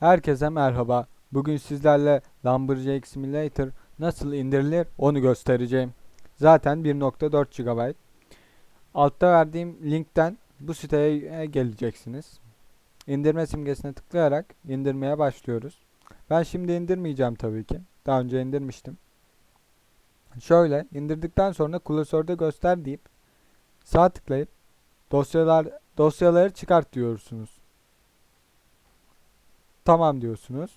Herkese merhaba. Bugün sizlerle Lumberjack Simulator nasıl indirilir onu göstereceğim. Zaten 1.4 GB. Altta verdiğim linkten bu siteye geleceksiniz. İndirme simgesine tıklayarak indirmeye başlıyoruz. Ben şimdi indirmeyeceğim tabii ki. Daha önce indirmiştim. Şöyle indirdikten sonra klasörde göster deyip sağ tıklayıp dosyalar dosyaları çıkart diyorsunuz. Tamam diyorsunuz.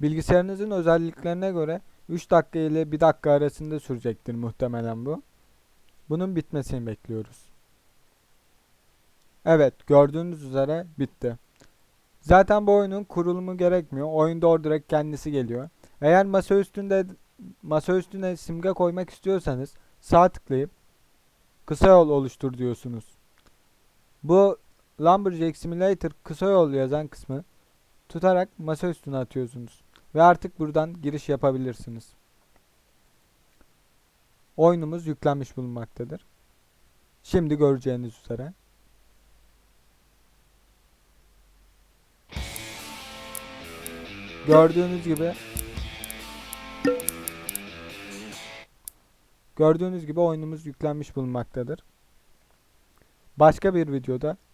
Bilgisayarınızın özelliklerine göre 3 dakika ile 1 dakika arasında sürecektir muhtemelen bu. Bunun bitmesini bekliyoruz. Evet, gördüğünüz üzere bitti. Zaten bu oyunun kurulumu gerekmiyor. Oyunda o direkt kendisi geliyor. Eğer masa üstünde masa üstüne simge koymak istiyorsanız sağ tıklayıp kısa yol oluştur diyorsunuz. Bu Lumberjack Simulator kısa yol yazan kısmı tutarak masa üstüne atıyorsunuz. Ve artık buradan giriş yapabilirsiniz. Oyunumuz yüklenmiş bulunmaktadır. Şimdi göreceğiniz üzere. Gördüğünüz gibi Gördüğünüz gibi oyunumuz yüklenmiş bulunmaktadır. Başka bir videoda